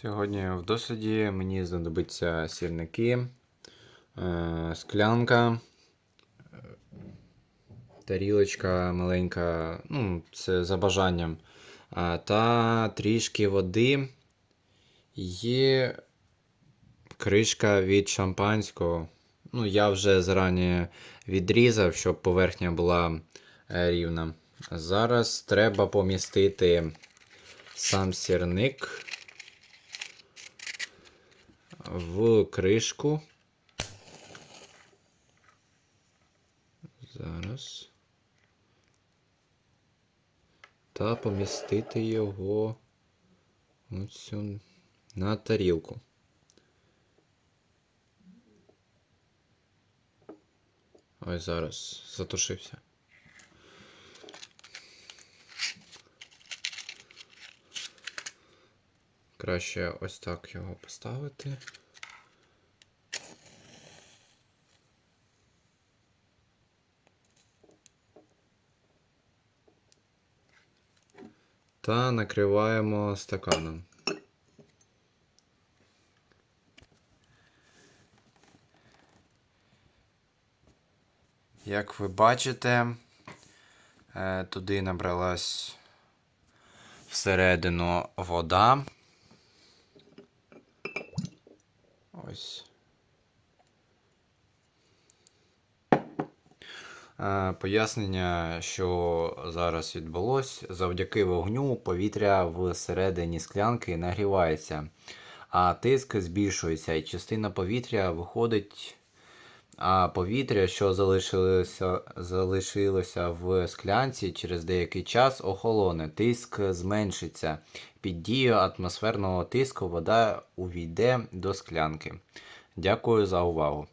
Сьогодні в досвіді мені знадобиться сірники, е, склянка, е, тарілочка маленька, ну, це за бажанням, та трішки води. Є кришка від шампанського. Ну, я вже зарані відрізав, щоб поверхня була е, рівна. Зараз треба помістити сам сірник в кришку. Зараз. Та помістити його оцю на тарілку. Ой, зараз затушився. Краще ось так його поставити. Та накриваємо стаканом. Як ви бачите, е, туди набралась всередину вода. Ось. Пояснення, що зараз відбулось, завдяки вогню повітря всередині склянки нагрівається, а тиск збільшується, і частина повітря виходить, а повітря, що залишилося, залишилося в склянці, через деякий час охолоне, тиск зменшиться. Під дією атмосферного тиску вода увійде до склянки. Дякую за увагу.